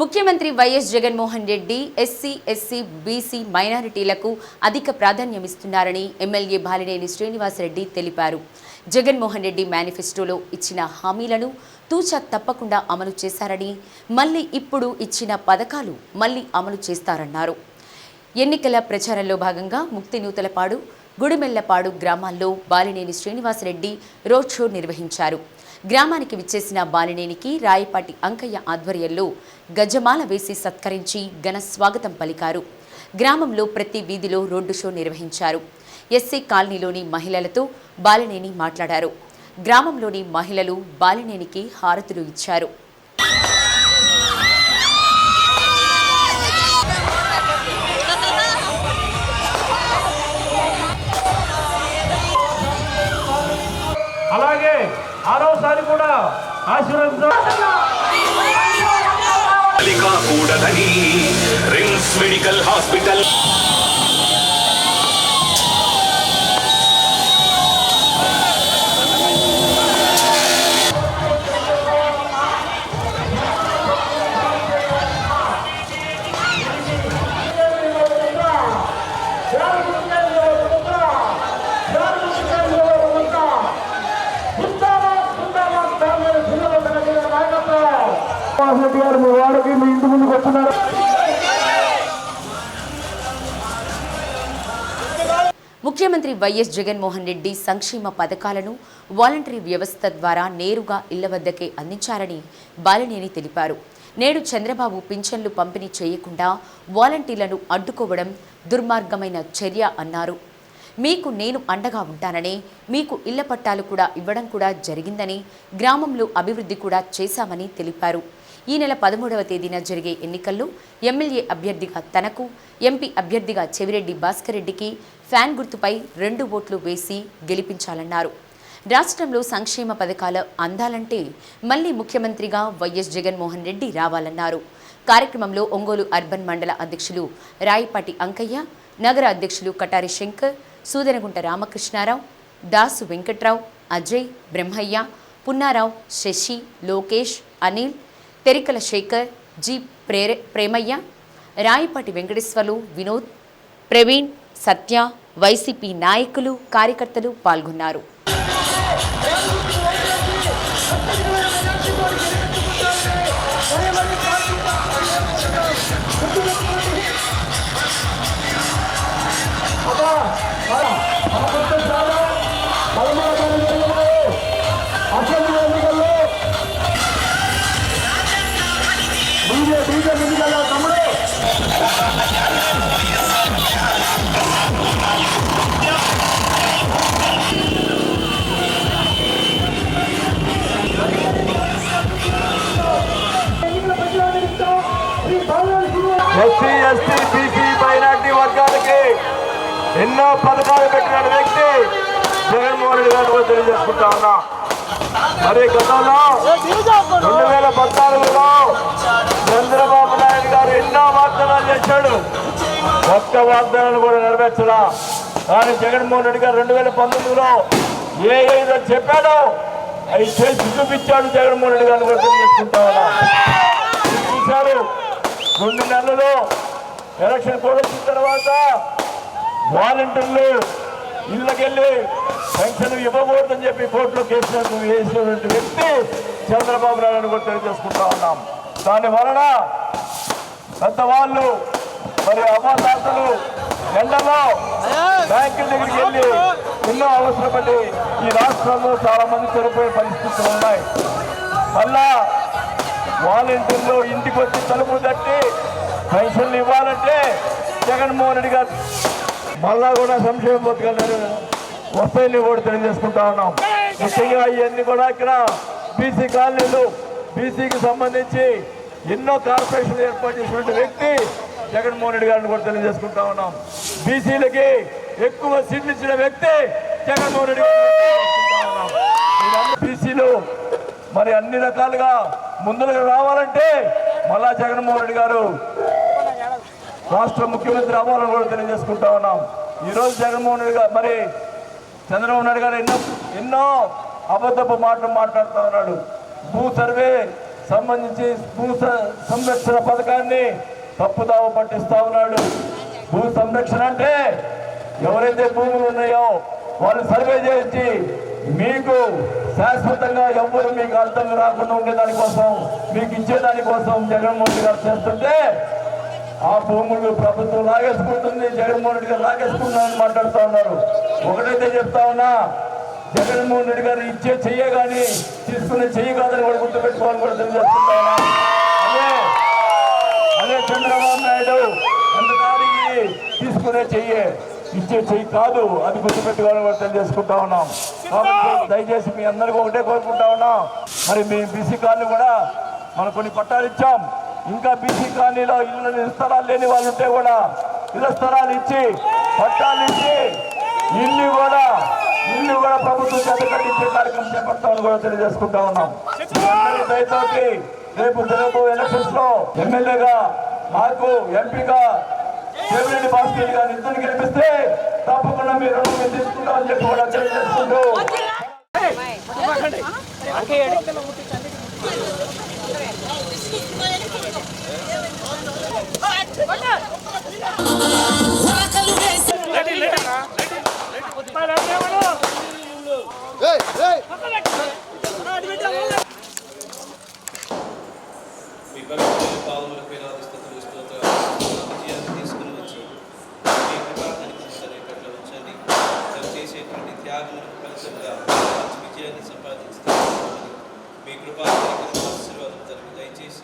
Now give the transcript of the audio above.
ముఖ్యమంత్రి YS Jaganmohan Reddy SC SC BC మైనారిటీలకు అధిక ప్రాధాన్యమిస్తున్నారని ఎమ్మెల్యే బాలినేని శ్రీనివాసరెడ్డి తెలిపారు. జగన్మోహన్ రెడ్డి మేనిఫెస్టోలో ఇచ్చిన హామీలను తూచా తప్పకుండా అమలు చేశారని మళ్ళీ ఇప్పుడు ఇచ్చిన పథకాలు మళ్ళీ అమలు చేస్తారన్నారు. ఎన్నికల ప్రచారంలో భాగంగా ముక్తి నూతలపాడు గుడిమెల్లపాడు గ్రామాల్లో బాలినేని శ్రీనివాసరెడ్డి రోడ్ షో నిర్వహించారు. గ్రామానికి విచ్చేసిన బాలినేనికి రాయపాటి అంకయ్య ఆధ్వర్యంలో గజమాల వేసి సత్కరించి ఘన స్వాగతం పలికారు. గ్రామంలో ప్రతి వీధిలో రోడ్డు షో నిర్వహించారు. ఎస్సీ కాలనీలోని మహిళలతో బాలినేని మాట్లాడారు. గ్రామంలోని మహిళలు బాలినేనికి హారతులు ఇచ్చారు. అలాగే ఆరోసారి కూడా ఆశీర్వదించాలి కాకూడదని రిమ్స్ మెడికల్ హాస్పిటల్ రెడ్డి గారు మీ వాడికి మీ ఇంటి ముందుకు వస్తున్నారు. ముఖ్యమంత్రి వైఎస్ జగన్మోహన్ రెడ్డి సంక్షేమ పథకాలను వాలంటరీ వ్యవస్థ ద్వారా నేరుగా ఇళ్ళ వద్దకే అందించారని బాలినేని తెలిపారు. నేడు చంద్రబాబు పింఛన్లు పంపిణీ చేయకుండా వాలంటీర్లను అడ్డుకోవడం దుర్మార్గమైన చర్య అన్నారు. మీకు నేను అండగా ఉంటానని మీకు ఇళ్ళ పట్టాలు కూడా ఇవ్వడం కూడా జరిగిందని గ్రామంలో అభివృద్ధి కూడా చేశామని తెలిపారు. ఈ నెల పదమూడవ తేదీన జరిగే ఎన్నికల్లో ఎమ్మెల్యే అభ్యర్థిగా తనకు ఎంపీ అభ్యర్థిగా చెవిరెడ్డి భాస్కర్ రెడ్డికి ఫ్యాన్ గుర్తుపై రెండు ఓట్లు వేసి గెలిపించాలన్నారు. రాష్ట్రంలో సంక్షేమ పథకాలు అందాలంటే మళ్ళీ ముఖ్యమంత్రిగా వైఎస్ జగన్మోహన్ రెడ్డి రావాలన్నారు. కార్యక్రమంలో ఒంగోలు అర్బన్ మండల అధ్యక్షులు రాయపాటి అంకయ్య నగర అధ్యక్షులు కటారి శంకర్ సూదనగుంట రామకృష్ణారావు దాసు వెంకట్రావు అజయ్ బ్రహ్మయ్య పున్నారావు శశి లోకేష్ అనిల్ తెరికల శేఖర్ జి. ప్రేరే ప్రేమయ్య రాయపాటి వెంకటేశ్వర్లు వినోద్ ప్రవీణ్ సత్య వైసీపీ నాయకులు కార్యకర్తలు పాల్గొన్నారు. ఎస్సీ ఎస్టీ బీసీ మైనార్టీ వర్గాలకి ఎన్నో పథకాలు పెట్టిన వ్యక్తి జగన్మోహన్ రెడ్డి గారు తెలియజేసుకుంటా ఉన్నా. మరి గతంలో రెండు వేల పద్నాలుగులో చంద్రబాబు నాయుడు ఎన్నో వాగ్దానాలు చేశాడు. ఒక్క వాగ్దానాలు కూడా నెరవేర్చడా కానీ జగన్మోహన్ రెడ్డి గారు రెండు వేల పంతొమ్మిదిలో ఏ ఏదో చెప్పాడో అవి చేసి చూపించాడు జగన్మోహన్ రెడ్డి గారిని కూడా తెలియజేసుకుంటా చూశారు రెండు నెలలు ఎలక్షన్ కూడా వచ్చిన తర్వాత వాలంటీర్లు ఇళ్ళకెళ్ళి పెన్షన్ ఇవ్వకూడదని చెప్పి కోర్టులో కేసు వేసినటువంటి వ్యక్తి చంద్రబాబు నాయుడు కూడా తెలియజేసుకుంటా ఉన్నాం. దాని వలన పెద్దవాళ్ళు మరి అమ్మదాతలు ఎండలో బ్యాంకుల దగ్గరికి వెళ్ళి ఎన్నో అవసరపడి ఈ రాష్ట్రంలో చాలా మంది చనిపోయే పరిస్థితులు ఉన్నాయి. మళ్ళా వాలంటీర్లు ఇంటికి వచ్చి తలుపు తట్టి పెన్షన్లు ఇవ్వాలంటే జగన్మోహన్ రెడ్డి గారు మళ్ళా కూడా సంక్షేమ పథకాలు వస్తాయని కూడా తెలియజేసుకుంటా ఉన్నాం. ముఖ్యంగా ఇవన్నీ కూడా ఇక్కడ బీసీ కాలనీలు బీసీకి సంబంధించి ఎన్నో కార్పొరేషన్లు ఏర్పాటు చేసినటువంటి వ్యక్తి జగన్మోహన్ రెడ్డి గారిని కూడా తెలియజేసుకుంటా ఉన్నాం. బీసీలకి ఎక్కువ సీట్లు ఇచ్చిన వ్యక్తి జగన్మోహన్ రెడ్డి గారు బీసీలు మరి అన్ని రకాలుగా ముందులకు రావాలంటే మళ్ళా జగన్మోహన్ రెడ్డి గారు రాష్ట్ర ముఖ్యమంత్రి అవ్వాలని కూడా తెలియజేసుకుంటా ఉన్నాం. ఈరోజు జగన్మోహన్ రెడ్డి గారు మరి చంద్రబాబు నాయుడు గారు ఎన్నో ఎన్నో అబద్ధపు మాటలు మాట్లాడుతూ ఉన్నాడు. భూ సర్వే సంబంధించి భూ సంరక్షణ పథకాన్ని తప్పుదావ పట్టిస్తా ఉన్నాడు. భూ సంరక్షణ అంటే ఎవరైతే భూములు ఉన్నాయో వాళ్ళు సర్వే చేసి మీకు శాశ్వతంగా ఎవరు మీకు అర్థం రాకుండా ఉండేదానికోసం మీకు ఇచ్చేదానికోసం జగన్మోహన్ రెడ్డి గారు చేస్తుంటే ఆ భూములు ప్రభుత్వం లాగేసుకుంటుంది జగన్మోహన్ రెడ్డి గారు లాగేసుకుంటుందని మాట్లాడుతూ ఉన్నారు. ఒకటైతే చెప్తా ఉన్నా జగన్మోహన్ రెడ్డి గారు ఇచ్చే చెయ్య కానీ తీసుకునే చెయ్యి కాదని కూడా గుర్తుపెట్టుకోవాలని కూడా తెలియజేస్తున్నా అదే అదే చంద్రబాబు నాయుడు ఎంతకాడికి తీసుకునే చెయ్యి ఇచ్చే చెయ్యి కాదు అది గుర్తుపెట్టుకోవాలని కూడా తెలియజేసుకుంటా ఉన్నాం. కాబట్టి దయచేసి మీ అందరికీ ఒకటే కోరుకుంటా ఉన్నాం. మరి మీ బీసీ కాలనీ కూడా మనం కొన్ని పట్టాలు ఇచ్చాం. ఇంకా బీసీ కాలనీలో ఇల్లు స్థలాలు లేని వాళ్ళు ఉంటే కూడా ఇళ్ళ స్థలాలు ఇచ్చి పట్టాలు ఇచ్చి ఇల్లు కూడా ఇల్లు కూడా ప్రభుత్వం చేత కట్టించే కార్యక్రమం చేపడతామని కూడా తెలియజేసుకుంటా ఉన్నాం. దయతోటి రేపు జరగబోయే ఎలక్షన్స్లో ఎమ్మెల్యేగా నాకు ఎంపీగా దేవిరెడ్డి భాస్కర్ గారిని ఇద్దరు గెలిపిస్తే తప్పకుండా మీరు రుణం తీసుకుంటామని చెప్పి కూడా తెలియజేసుకుంటూ. మీ కృపా ఆశీర్వాదం తనకు దయచేసి